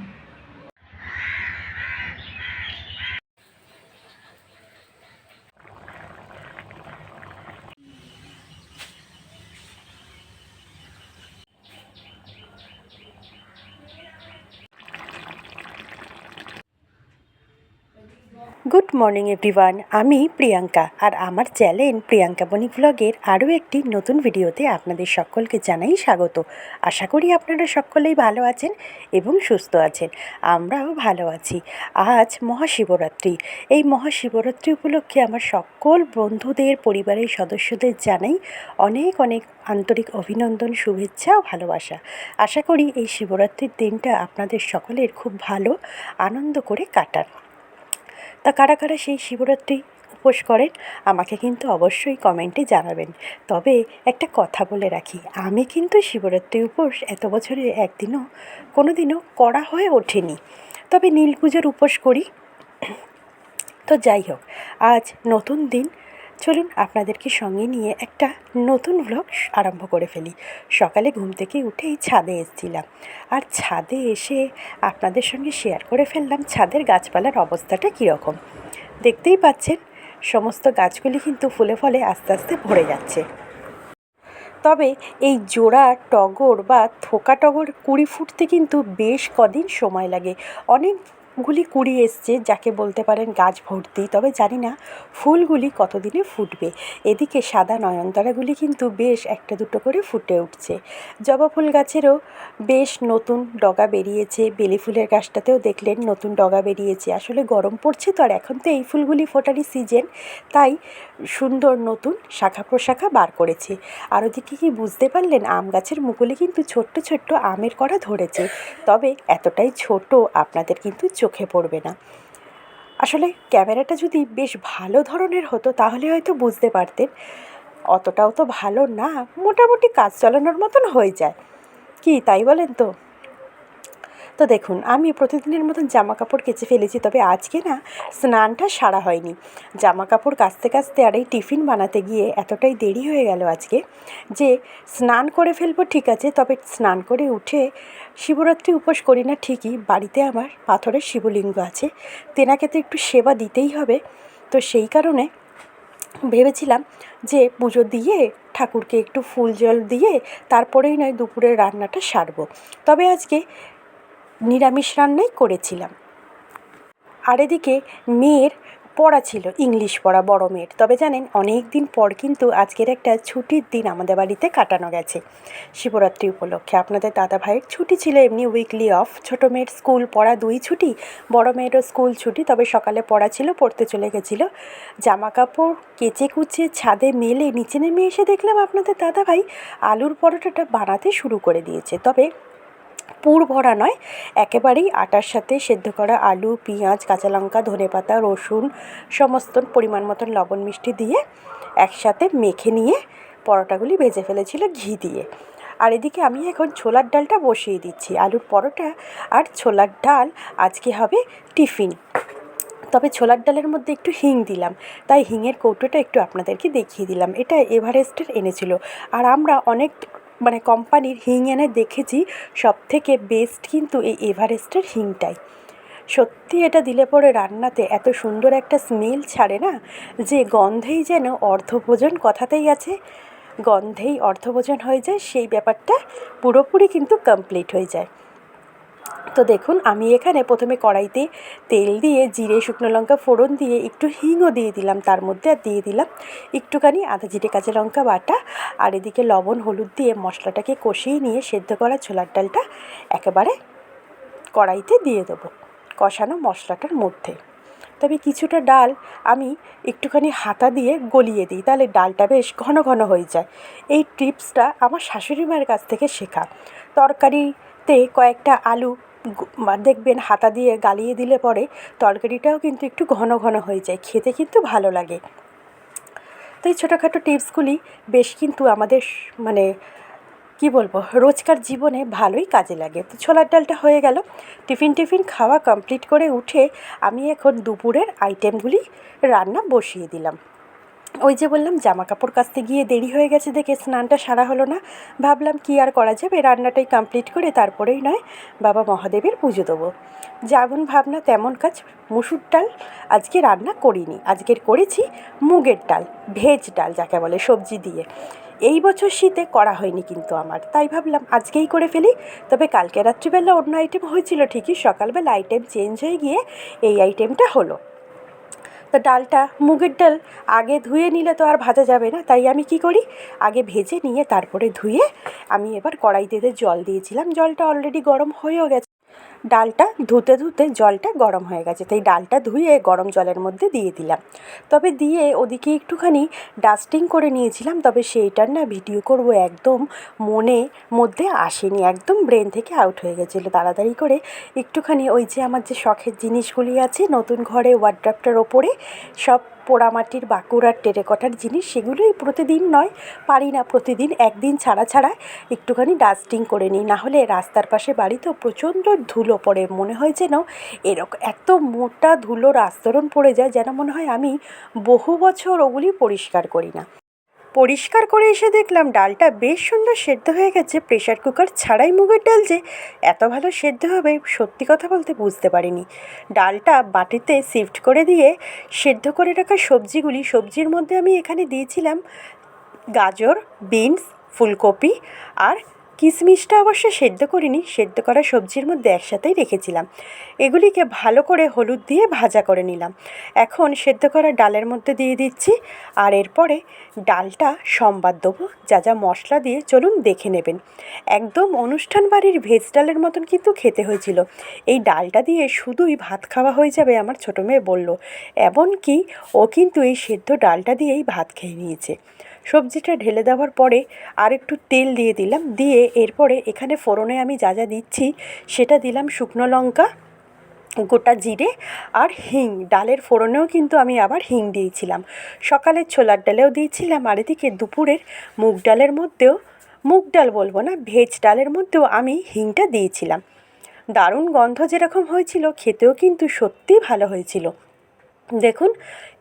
Thank you. Good morning everyone আমি প্রিয়াঙ্কা আর আমার channel Priyanka Boni ব্লগের আরও একটি নতুন ভিডিওতে আপনাদের সকলকে জানাই স্বাগত। আশা করি আপনারা সকলেই ভালো আছেন এবং সুস্থ আছেন। আমরাও ভালো আছি। আজ মহাশিবরাত্রি। এই মহাশিবরাত্রি উপলক্ষে আমার সকল বন্ধুদের, পরিবারের সদস্যদের জানাই অনেক অনেক আন্তরিক অভিনন্দন, শুভেচ্ছা ও ভালোবাসা। আশা করি এই শিবরাত্রির দিনটা আপনাদের সকলের খুব ভালো, আনন্দ করে কাটান। তা কারা কারা সেই শিবরাত্রি উপোস করেন, আমাকে কিন্তু অবশ্যই কমেন্টে জানাবেন। তবে একটা কথা বলে রাখি, আমি কিন্তু শিবরাত্রি উপোস এত বছরে একদিনও কোনো দিনও করা হয়ে ওঠেনি। তবে নীল পুজোর উপোস করি। তো যাই হোক, আজ নতুন দিন চলুন আপনাদেরকে সঙ্গে নিয়ে একটা নতুন ভ্লগ আরম্ভ করে ফেলি। সকালে ঘুম থেকে উঠেই ছাদে এসেছিলাম। আর ছাদে এসে আপনাদের সঙ্গে শেয়ার করে ফেললাম ছাদের গাছপালার অবস্থাটা কীরকম। দেখতেই পাচ্ছেন, সমস্ত গাছগুলি কিন্তু ফুলে ফলে আস্তে আস্তে ভরে যাচ্ছে। তবে এই জোড়া টগর বা থোকা টগর কুড়ি ফুটতে কিন্তু বেশ কদিন সময় লাগে। অনেকগুলি কুড়ি এসছে, যাকে বলতে পারেন গাছ ভর্তি। তবে জানি না ফুলগুলি কতদিনে ফুটবে। এদিকে সাদা নয়নতারাগুলি কিন্তু বেশ একটা দুটো করে ফুটে উঠছে। জবা ফুল গাছেরও বেশ নতুন ডগা বেরিয়েছে। বেলি ফুলের গাছটাতেও দেখলেন নতুন ডগা বেরিয়েছে। আসলে গরম পড়ছে তো, আর এখন তো এই ফুলগুলি ফোটারই সিজন। তাই সুন্দর নতুন শাখা প্রশাখা বার করেছে। আর ওদিকে কি বুঝতে পারলেন, আম গাছের মুকুলে কিন্তু ছোট্ট ছোট্ট আমের কড়া ধরেছে। তবে এতটাই ছোট, আপনাদের কিন্তু চোখে পড়বে না। আসলে ক্যামেরাটা যদি বেশ ভালো ধরনের হতো, তাহলে হয়তো বুঝতে পারতেন। অতটাও তো ভালো না, মোটামুটি কাজ চালানোর মতন হয়ে যায়। কি তাই বলেন তো? তো দেখুন, আমি প্রতিদিনের মতন জামা কাপড় কেচে ফেলেছি, তবে আজকে না স্নানটা সারা হয়নি। জামা কাপড় কাচতে কাচতে আর এই টিফিন বানাতে গিয়ে এতটাই দেরি হয়ে গেল আজকে যে স্নান করে ফেলব ঠিক আছে, তবে স্নান করে উঠে শিবরাত্রি উপোস করি না ঠিকই। বাড়িতে আমার পাথরের শিবলিঙ্গ আছে, তেনাকে তো একটু সেবা দিতেই হবে। তো সেই কারণে ভেবেছিলাম যে পুজো দিয়ে, ঠাকুরকে একটু ফুল জল দিয়ে, তারপরেই নয় দুপুরের রান্নাটা সারবো। তবে আজকে নিরামিষ রান্নাই করেছিলাম। আর এদিকে মেয়ের পড়া ছিল, ইংলিশ পড়া, বড় মেয়ের। তবে জানেন অনেক দিন পর কিন্তু আজকের একটা ছুটির দিন আমাদের বাড়িতে কাটানো গেছে। শিবরাত্রি উপলক্ষে। আপনাদের দাদা ভাইয়ের ছুটি ছিল এমনি উইকলি অফ ছোটো মেয়ের স্কুল পড়া দুই ছুটি, বড় মেয়েরও স্কুল ছুটি, তবে সকালে পড়া ছিল, পড়তে চলে গেছিল। জামা কাপড় কেচে কুচে ছাদে মেলে নিচে নেমে এসে দেখলাম আপনাদের দাদা ভাই আলুর পরোটাটা বানাতে শুরু করে দিয়েছে। তবে পুর ভরা নয়, একেবারেই আটার সাথে সেদ্ধ করা আলু, পেঁয়াজ, কাঁচা লঙ্কা ধনেপাতা রসুন সমস্ত পরিমাণ মতন লবণ মিষ্টি দিয়ে একসাথে মেখে নিয়ে পরোটাগুলি ভেজে ফেলেছিল ঘি দিয়ে। আর এদিকে আমি এখন ছোলার ডালটা বসিয়ে দিচ্ছি। আলুর পরোটা আর ছোলার ডাল আজকে হবে টিফিন। তবে ছোলার ডালের মধ্যে একটু হিং দিলাম, তাই হিঙের কৌটোটা একটু আপনাদেরকে দেখিয়ে দিলাম। এটা এভারেস্টের এনেছিল। আর আমরা অনেক মানে কোম্পানির হিং এনে দেখেছি সব থেকে বেস্ট কিন্তু এই এভারেস্টের হিংটাই। সত্যি এটা দিলে পরে রান্নাতে এত সুন্দর একটা স্মেল ছাড়ে না, যে গন্ধেই যেন অর্ধভোজন কথাতেই আছে। গন্ধেই অর্ধভোজন হয়ে যায়, সেই ব্যাপারটা পুরোপুরি কিন্তু কমপ্লিট হয়ে যায়। তো দেখুন, আমি এখানে প্রথমে কড়াইতে তেল দিয়ে জিরে, শুকনো লঙ্কা, ফোড়ন দিয়ে একটু হিংও দিয়ে দিলাম। তার মধ্যে আর দিয়ে দিলাম একটুখানি আদা, জিরে, কাঁচা লঙ্কা বাটা আর এদিকে লবণ, হলুদ দিয়ে মশলাটাকে কষিয়ে নিয়ে সেদ্ধ করা ছোলার ডালটা একেবারে কড়াইতে দিয়ে দেবো কষানো মশলাটার মধ্যে। তবে কিছুটা ডাল আমি একটুখানি হাতা দিয়ে গলিয়ে দিই, তাহলে ডালটা বেশ ঘন ঘন হয়ে যায়। এই টিপসটা আমার শাশুড়ি মায়ের কাছ থেকে শেখা। তরকারিতে কয়েকটা আলু দেখবেন হাতা দিয়ে গালিয়ে দিলে পরে তরকারিটাও কিন্তু একটু ঘন ঘন হয়ে যায়। খেতে কিন্তু ভালো লাগে। তো এই ছোটোখাটো টিপসগুলি বেশ কিন্তু আমাদের মানে কি বলব, রোজকার জীবনে ভালোই কাজে লাগে। তো ছোলার ডালটা হয়ে গেল। টিফিন টিফিন খাওয়া কমপ্লিট করে উঠে আমি এখন দুপুরের আইটেমগুলি রান্না বসিয়ে দিলাম। ওই যে বললাম জামা কাপড় কাচতে গিয়ে দেরি হয়ে গেছে দেখে স্নানটা সারা হলো না। ভাবলাম কি আর করা যাবে, রান্নাটাই কমপ্লিট করে তারপরেই নয়, বাবা মহাদেবের পুজো দেবো। যেমন ভাবনা তেমন কাজ, মুসুর ডাল আজকে রান্না করিনি। আজকের করেছি মুগের ডাল, ভেজ ডাল যাকে বলে সবজি দিয়ে। এই বছর শীতে করা হয়নি কিন্তু আমার, তাই ভাবলাম আজকেই করে ফেলি। তবে কালকে রাত্রিবেলা অন্য আইটেম হয়েছিল ঠিকই, সকালবেলা আইটেম চেঞ্জ হয়ে গিয়ে এই আইটেমটা হলো। তো ডালটা, মুগের ডাল আগে ধুয়ে নিলে তো আর ভাজা যাবে না, তাই আমি কি করি? আগে ভেজে নিয়ে তারপরে ধুয়ে আমি এবার কড়াইতে জল দিয়েছিলাম। জলটা অলরেডি গরম হয়েও গেছে। ডালটা ধুতে ধুতে জলটা গরম হয়ে গেছে। তাই ডালটা ধুয়ে গরম জলের মধ্যে দিয়ে দিলাম। তবে দিয়ে ওদিকে একটুখানি ডাস্টিং করে নিয়েছিলাম, তবে সেইটার না ভিডিও করব একদম মনে মধ্যে আসেনি। একদম ব্রেন থেকে আউট হয়ে গেছিল। তাড়াতাড়ি করে একটুখানি ওই যে আমার যে শখের জিনিসগুলি আছে, নতুন ঘরে ওয়ার্ড্রাফটার ওপরে সব পোড়ামাটির, বাঁকুড়ার, টেরেকটার জিনিস, সেগুলোই প্রতিদিন নয়, পারি না প্রতিদিন, একদিন ছাড়া ছাড়া একটুখানি ডাস্টিং করে নিই। নাহলে রাস্তার পাশে বাড়ি তো প্রচণ্ড ধুলো পড়ে, মনে হয় যেন এরকম এত মোটা ধুলোর আস্তরণ পড়ে যায়, যেন মনে হয় আমি বহু বছর ওগুলি পরিষ্কার করি না। পরিষ্কার করে এসে দেখলাম ডালটা বেশ সুন্দর সেদ্ধ হয়ে গেছে। প্রেশার কুকার ছাড়াই মুগের ডাল যে এত ভালো সেদ্ধ হবে সত্যি কথা বলতে বুঝতে পারিনি। ডালটা বাটিতে শিফট করে দিয়ে সেদ্ধ করে রাখা সবজিগুলি, সবজির মধ্যে আমি এখানে দিয়েছিলাম গাজর, বিনস, ফুলকপি আর কিশমিশটা অবশ্য সেদ্ধ করিনি, সেদ্ধ করা সবজির মধ্যে একসাথেই রেখেছিলাম। এগুলিকে ভালো করে হলুদ দিয়ে ভাজা করে নিলাম। এখন সেদ্ধ করা ডালের মধ্যে দিয়ে দিচ্ছি, আর এরপরে ডালটা সম্বাদ দেবো, যা যা মশলা দিয়ে চলুন দেখে নেবেন। একদম অনুষ্ঠান বাড়ির ভেজ ডালের মতন কিন্তু খেতে হয়েছিল। এই ডালটা দিয়ে শুধুই ভাত খাওয়া হয়ে যাবে আমার ছোটো মেয়ে বলল। এমনকি ও কিন্তু এই সেদ্ধ ডালটা দিয়েই ভাত খেয়ে নিয়েছে। সবজিটা ঢেলে দেওয়ার পরে আর একটু তেল দিয়ে দিলাম। দিয়ে এরপরে এখানে ফোড়নে আমি যা যা দিচ্ছি, সেটা দিলাম শুকনো লঙ্কা, গোটা জিরে আর হিং। ডালের ফোড়নেও কিন্তু আমি আবার হিং দিয়েছিলাম। সকালের ছোলার ডালেও দিয়েছিলাম আর এদিকে দুপুরের মুগ ডালের মধ্যেও, মুগ ডাল বলব না, ভেজ ডালের মধ্যেও আমি হিংটা দিয়েছিলাম। দারুণ গন্ধ যেরকম হয়েছিল, খেতেও কিন্তু সত্যিই ভালো হয়েছিল। দেখুন,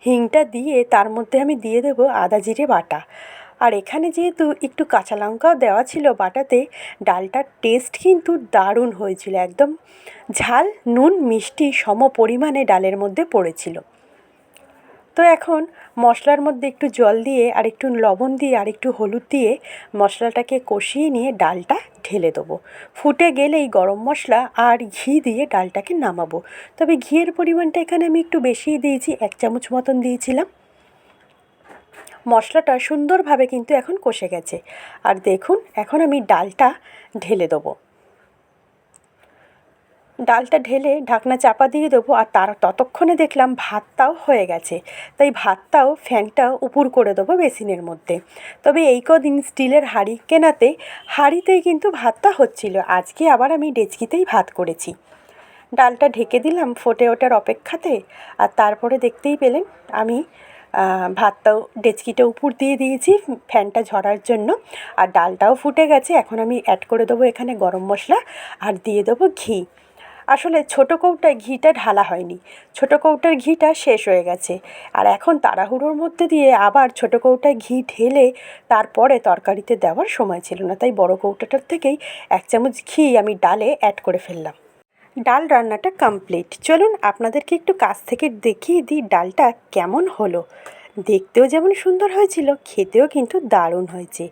হিংটা দিয়ে তার মধ্যে আমি দিয়ে দেবো আদা জিরে বাটা। আর এখানে যেহেতু একটু কাঁচা লঙ্কাও দেওয়া ছিল বাটাতে, ডালটার টেস্ট কিন্তু দারুণ হয়েছিল। একদম ঝাল, নুন, মিষ্টি সম পরিমাণে ডালের মধ্যে পড়েছিল। তো এখন মশলার মধ্যে একটু জল দিয়ে আর একটু লবণ দিয়ে আর একটু হলুদ দিয়ে মশলাটাকে কষিয়ে নিয়ে ডালটা ঢেলে দেবো। ফুটে গেলেই গরম মশলা আর ঘি দিয়ে ডালটাকে নামাবো। তবে ঘিয়ের পরিমাণটা এখানে আমি একটু বেশিই দিয়েছি, এক চামচ মতন দিয়েছিলাম। মশলাটা সুন্দরভাবে কিন্তু এখন কষে গেছে। আর দেখুন, এখন আমি ডালটা ঢেলে দেবো। ডালটা ঢেলে ঢাকনা চাপা দিয়ে দেবো আর তার ততক্ষণে দেখলাম ভাতটাও হয়ে গেছে। তাই ভাতটাও ফ্যানটাও উপুর করে দেবো বেসিনের মধ্যে। তবে এই কদিন স্টিলের হাঁড়ি কেনাতে হাঁড়িতেই কিন্তু ভাতটা হচ্ছিল। আজকে আবার আমি ডেচকিতেই ভাত করেছি। ডালটা ঢেকে দিলাম ফোটে ওঠার অপেক্ষাতে আর তারপরে দেখতেই পেলেন আমি ভাতটাও ডেচকিটা উপর দিয়ে দিয়েছি ফ্যানটা ঝরার জন্য আর ডালটাও ফুটে গেছে। এখন আমি অ্যাড করে দেবো এখানে গরম মশলা আর দিয়ে দেবো ঘি। আসলে ছোটো কৌটায় ঘিটা ঢালা হয়নি। ছোটো কৌটার ঘিটা শেষ হয়ে গেছে। আর এখন তাড়াহুড়োর মধ্যে দিয়ে আবার ছোটো কৌটায় ঘি ঢেলে তারপরে তরকারিতে দেওয়ার সময় ছিল না। তাই বড় কৌটাটার থেকেই এক চামচ ঘি আমি ডালে অ্যাড করে ফেললাম। ডাল রান্নাটা কমপ্লিট চলুন আপনাদেরকে একটু কাছ থেকে দেখিয়ে দিই ডালটা কেমন হলো। দেখতেও যেমন সুন্দর হয়েছিল, খেতেও কিন্তু দারুণ হয়েছে।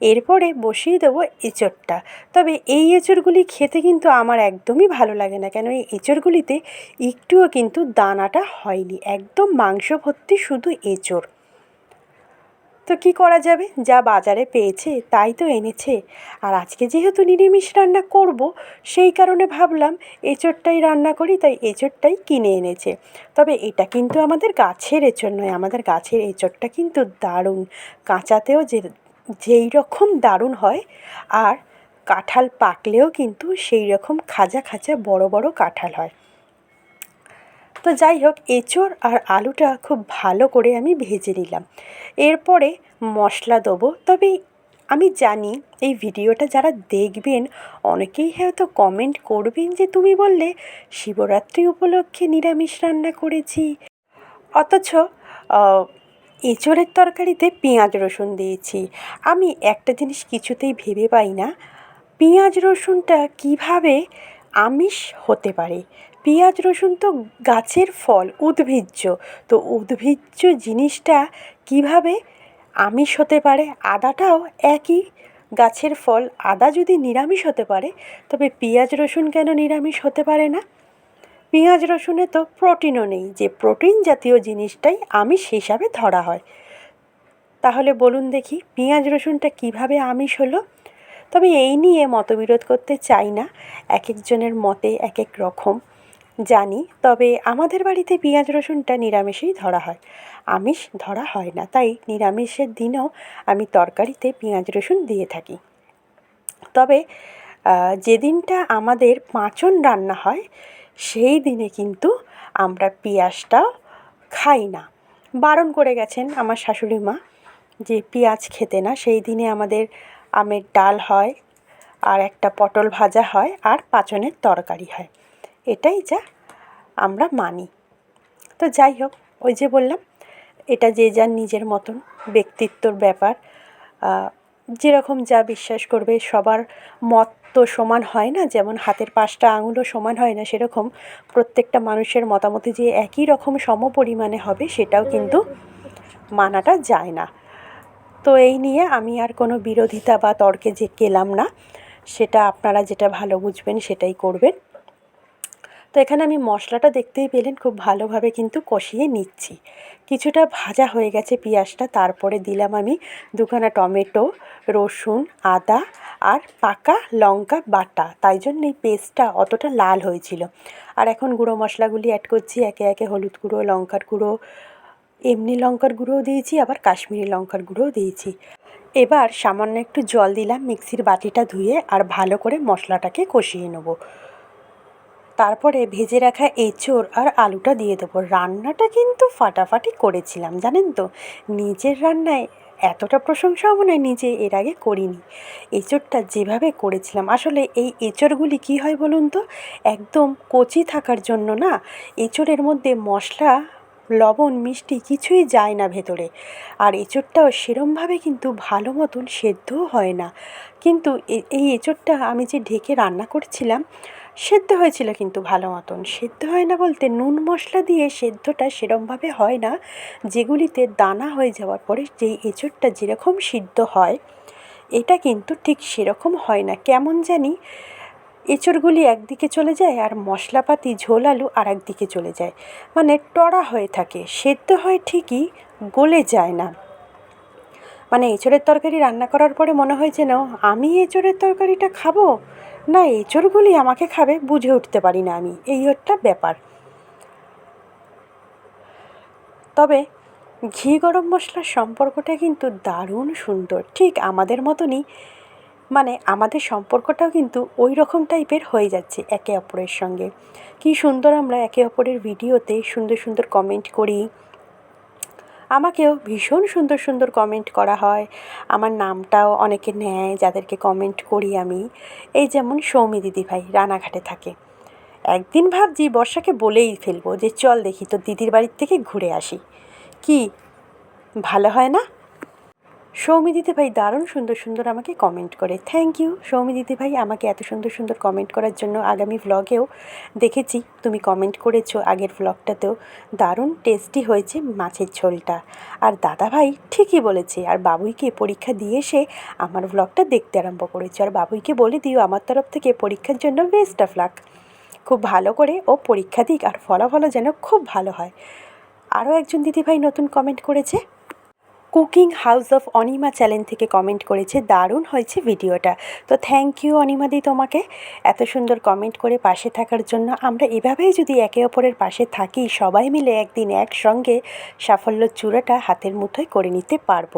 এরপরে বসিয়ে দেবো এঁচড়টা। তবে এই এঁচড়গুলি খেতে কিন্তু আমার একদমই ভালো লাগে না। কেন, এই এঁচড়গুলিতে একটুও কিন্তু দানাটা হয়নি। একদম মাংস ভর্তি শুধু এঁচড়। তো কী করা যাবে? যা বাজারে পেয়েছে, তাই তো এনেছে। আর আজকে যেহেতু নিরামিষ রান্না করব, সেই কারণে ভাবলাম এঁচোড়টাই রান্না করি, তাই এঁচোড়টাই কিনে এনেছে। তবে এটা কিন্তু আমাদের গাছের এঁচোড় নয়, আমাদের গাছের এঁচোড়টা কিন্তু দারুণ। কাঁচাতেও যে, যেই রকম দারুণ হয়, আর কাঁঠাল পাকলেও কিন্তু সেই রকম খাজা খাজা বড় বড় কাঁঠাল হয়। তো যাই হোক, এঁচোড় আর আলুটা খুব ভালো করে আমি ভেজে নিলাম। এরপরে মশলা দেবো। তবে আমি জানি এই ভিডিওটা যারা দেখবেন, অনেকেই হয়তো কমেন্ট করবেন যে, তুমি বললে শিবরাত্রি উপলক্ষে নিরামিষ রান্না করেছি। অথচ এঁচোড়ের তরকারিতে পেঁয়াজ রসুন দিয়েছি। আমি একটা জিনিস কিছুতেই ভেবে পাই না, পেঁয়াজ রসুনটা কীভাবে আমিষ হতে পারে? পেঁয়াজ রসুন তো গাছের ফল, উদ্ভিজ্জ। তো উদ্ভিজ্জ জিনিসটা কীভাবে আমিষ হতে পারে? আদাটাও একই গাছের ফল। আদা যদি নিরামিষ হতে পারে, তবে পেঁয়াজ রসুন কেন নিরামিষ হতে পারে না? পেঁয়াজ রসুনে তো প্রোটিনও নেই। যে প্রোটিন জাতীয় জিনিসটাই আমিষ হিসাবে ধরা হয়। তাহলে বলুন দেখি, পেঁয়াজ রসুনটা কীভাবে আমিষ হলো? তবে এই নিয়ে মতবিরোধ করতে চাই না। এক একজনের মতে এক এক রকম। জানি, তবে আমাদের বাড়িতে পেঁয়াজ রসুনটা নিরামিষেই ধরা হয়। আমিষ ধরা হয় না, তাই নিরামিষের দিনেও আমি তরকারিতে পেঁয়াজ রসুন দিয়ে থাকি। তবে যেদিনটা আমাদের পাঁচন রান্না হয়, সেই দিনে কিন্তু আমরা পেঁয়াজটা খাই না। বারণ করে গেছেন আমার শাশুড়ি মা যে পেঁয়াজ খেতে না, সেই দিনে আমাদের আমের ডাল হয়, আর একটা পটল ভাজা হয়, আর পাঁচনের তরকারি হয়। এটাই যা আমরা মানি। তো যাই হোক, ওই যে বললাম, এটা যে যার নিজের মতন, ব্যক্তিত্বর ব্যাপার যেরকম যা বিশ্বাস করবে, সবার মত তো সমান হয় না, যেমন হাতের পাঁচটা আঙুলও সমান হয় না, সেরকম প্রত্যেকটা মানুষের মতামতে যে একই রকম সম পরিমাণে হবে, সেটাও কিন্তু মানাটা যায় না। তো এই নিয়ে আমি আর কোনো বিরোধিতা বা তর্কে যে গেলাম না, সেটা আপনারা যেটা ভালো বুঝবেন, সেটাই করবেন। তো এখানে আমি মশলাটা দেখতেই পেলেন, খুব ভালোভাবে কিন্তু কষিয়ে নিচ্ছি। কিছুটা ভাজা হয়ে গেছে পেঁয়াজটা, তারপরে দিলাম আমি দুখানা টমেটো, রসুন, আদা আর পাকা লঙ্কা বাটা। তাই জন্য এই পেস্টটা অতটা লাল হয়েছিল। আর এখন গুঁড়ো মশলাগুলি অ্যাড করছি, একে একে হলুদ গুঁড়ো, লঙ্কার গুঁড়ো, এমনি লঙ্কার গুঁড়োও দিয়েছি, আবার কাশ্মীরি লঙ্কার গুঁড়োও দিয়েছি। এবার সামান্য একটু জল দিলাম, মিক্সির বাটিটা ধুয়ে আর ভালো করে মশলাটাকে কষিয়ে নেব। তারপরে ভেজে রাখা এঁচোড় আর আলুটা দিয়ে দেবো। রান্নাটা কিন্তু ফাটাফাটি করেছিলাম, জানেন তো? নিজের রান্নায় এতটা প্রশংসা মনে হয় নিজে এর আগে করিনি। এঁচোড়টা যেভাবে করেছিলাম, আসলে এই এঁচোড়গুলি কী হয় বলুন তো? একদম কচি থাকার জন্য না, এঁচোড়ের মধ্যে মশলা, লবণ, মিষ্টি কিছুই যায় না ভেতরে। আর এঁচোড়টাও সেরমভাবে কিন্তু ভালো মতন সেদ্ধও হয় না। কিন্তু এই এঁচোড়টা আমি যে ঢেকে রান্না করছিলাম সেদ্ধ হয়েছিল কিন্তু ভালো মতন। সেদ্ধ হয় না বলতে নুন মশলা দিয়ে সেদ্ধটা সেরমভাবে হয় না। যেগুলিতে দানা হয়ে যাওয়ার পরে যেই এঁচোড়টা যেরকম সিদ্ধ হয়, এটা কিন্তু ঠিক সেরকম হয় না। কেমন জানি এঁচড়গুলি একদিকে চলে যায় আর মশলাপাতি, ঝোল আলু আর একদিকে চলে যায়। মানে টড়া হয়ে থাকে। সেদ্ধ হয় ঠিকই, গলে যায় না। মানে এঁচড়ের তরকারি রান্না করার পরে মনে হয় যেন, আমি এঁচড়ের তরকারিটা খাব? না, এঁচড়গুলি আমাকে খাবে, বুঝে উঠতে পারি না আমি। এই একটা ব্যাপার। তবে ঘি গরম মশলার সম্পর্কটা কিন্তু দারুণ সুন্দর। ঠিক আমাদের মতনই মানে আমাদের সম্পর্কটাও কিন্তু ওই রকম টাইপের হয়ে যাচ্ছে একে অপরের সঙ্গে। কী সুন্দর আমরা একে অপরের ভিডিওতে সুন্দর সুন্দর কমেন্ট করি। আমাকেও ভীষণ সুন্দর সুন্দর কমেন্ট করা হয়। আমার নামটাও অনেকে নেয়, যাদেরকে কমেন্ট করি আমি। এই যেমন সৌমি দিদিভাই রানাঘাটে থাকে। একদিন ভাবছি বর্ষাকে বলেই ফেলব যে, চল দেখি, তোর দিদির বাড়ির থেকে ঘুরে আসি। কি? ভালো হয় না? সৌমি ভাই দারুণ সুন্দর সুন্দর আমাকে কমেন্ট করে। থ্যাংক ইউ সৌমি ভাই, আমাকে এত সুন্দর সুন্দর কমেন্ট করার জন্য আগামী ভ্লগেও দেখেছি। তুমি কমেন্ট করেছ আগের ভ্লগটাতেও দারুণ টেস্টি হয়েছে মাছের ঝোলটা। আর দাদা ভাই ঠিকই বলেছে, আর বাবুইকে পরীক্ষা দিয়ে এসে আমার ভ্লগটা দেখতে আরম্ভ করেছে। আর বাবুইকে বলে দিও, আমার তরফ থেকে পরীক্ষার জন্য বেস্ট অফ লাক খুব ভালো করে ও পরীক্ষা দিক, আর ফলাফলও যেন খুব ভালো হয়। আরও একজন দিদিভাই নতুন কমেন্ট করেছে cooking house of Anima channel থেকে কমেন্ট করেছে, দারুণ হয়েছে ভিডিওটা। তো থ্যাংক ইউ অনিমাদি তোমাকে এত সুন্দর কমেন্ট করে পাশে থাকার জন্য। আমরা এভাবেই যদি একে অপরের পাশে থাকি, সবাই মিলে একদিন একসঙ্গে সাফল্য চূড়াটা হাতের মুঠোয় করে নিতে পারব।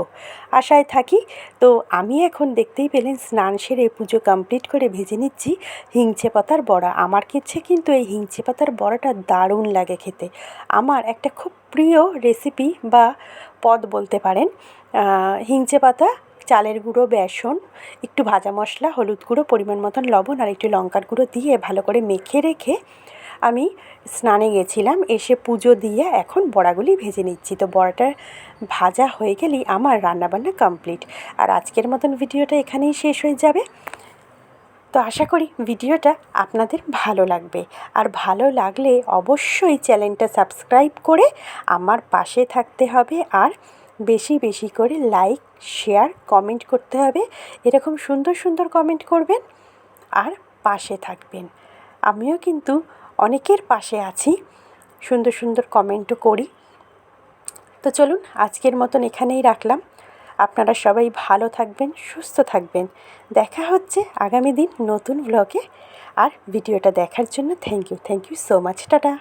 আশায় থাকি, তো আমি এখন দেখতেই পেলেন স্নান সেরে পুজো কমপ্লিট করে ভেজে নিচ্ছি হিংচে পাতার বড়া। আমার কাছে কিন্তু এই হিংচে পাতার বড়াটা দারুণ লাগে খেতে। আমার একটা খুব প্রিয় রেসিপি বা পদ বলতে পারেন হিংচে পাতা, চালের গুঁড়ো, বেসন, একটু ভাজা মশলা, হলুদ গুঁড়ো, পরিমাণ মতন লবণ আর একটু লঙ্কার গুঁড়ো দিয়ে ভালো করে মেখে রেখে আমি স্নানে গেছিলাম, এসে পুজো দিয়ে এখন বড়াগুলি ভেজে নিচ্ছি। তো বড়াটা ভাজা হয়ে গেলেই আমার রান্নাবান্না কমপ্লিট আর আজকের মতন ভিডিওটা এখানেই শেষ হয়ে যাবে। তো আশা করি ভিডিওটা আপনাদের ভালো লাগবে। আর ভালো লাগলে অবশ্যই চ্যানেলটা সাবস্ক্রাইব করে আমার পাশে থাকতে হবে আর বেশি বেশি করে লাইক, শেয়ার, কমেন্ট করতে হবে। এরকম সুন্দর সুন্দর কমেন্ট করবেন আর পাশে থাকবেন। আমিও কিন্তু অনেকের পাশে আছি, সুন্দর সুন্দর কমেন্টও করি। তো চলুন আজকের মতন এখানেই রাখলাম। আপনারা সবাই ভালো থাকবেন, সুস্থ থাকবেন। দেখা হচ্ছে আগামী দিন নতুন ব্লগে আর ভিডিওটা দেখার জন্য thank you thank you so much tata.